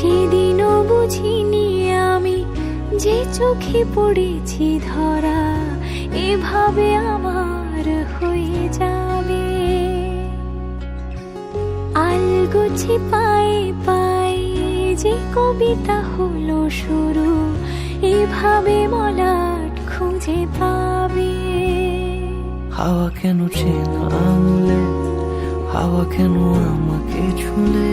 সেদিনও বুঝিনি আমি যে চোখে পড়েছি ধরা, এভাবে আমার হয়ে যাবে। আলগুছি পায়ে পায়ে যে কবিতা হলো শুরু, এভাবে মলাট খুঁজে পাবে। হাওয়া কেন চেনা আমলে হাওয়া কেন আমাকে ছুলে?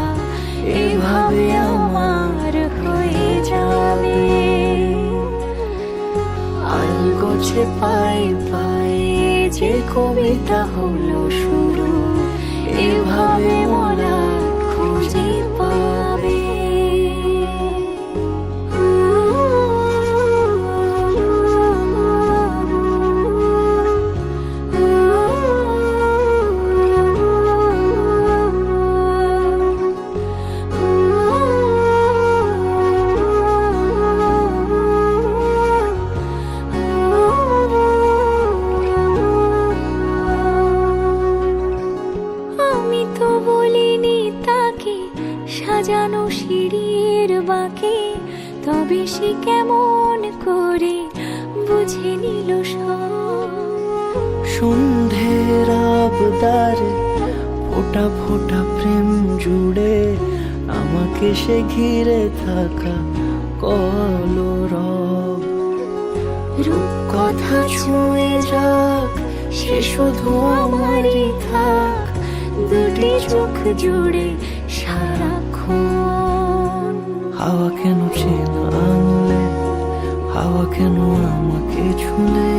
আলগোছে পায়ে পাই যে কবিতা হলো শুরু সিঁড়ির বাঁকে তবে সে কেমন করে বুঝে নিল সব। সন্ধ্যের আবদারে ফোটা ফোটা প্রেম জুড়ে আমাকে সে ঘিরে থাকা কলরব রূপকথা ছুঁয়ে যাক সে শুধু আমারই থাক দুটি চোখ জুড়ে সারাক্ষণ হাওয়া কেন আমাকে ছুলে?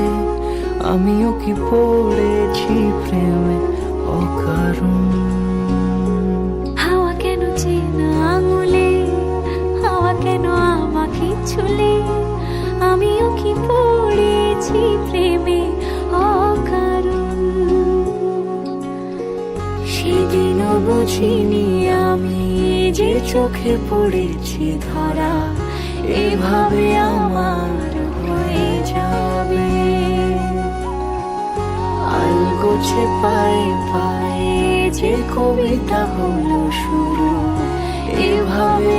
আমিও কি পড়েছি প্রেমে অকারণ? হাওয়া কেন আঙুলে? হাওয়া কেন আমাকে আমিও পড়েছি বুঝিনি আমি যে চোখে পড়েছি ধরা। এভাবে আমার হয়ে যাবে। আলগোছে পায়ে পায়ে যে কবিতা হলো শুরু এভাবে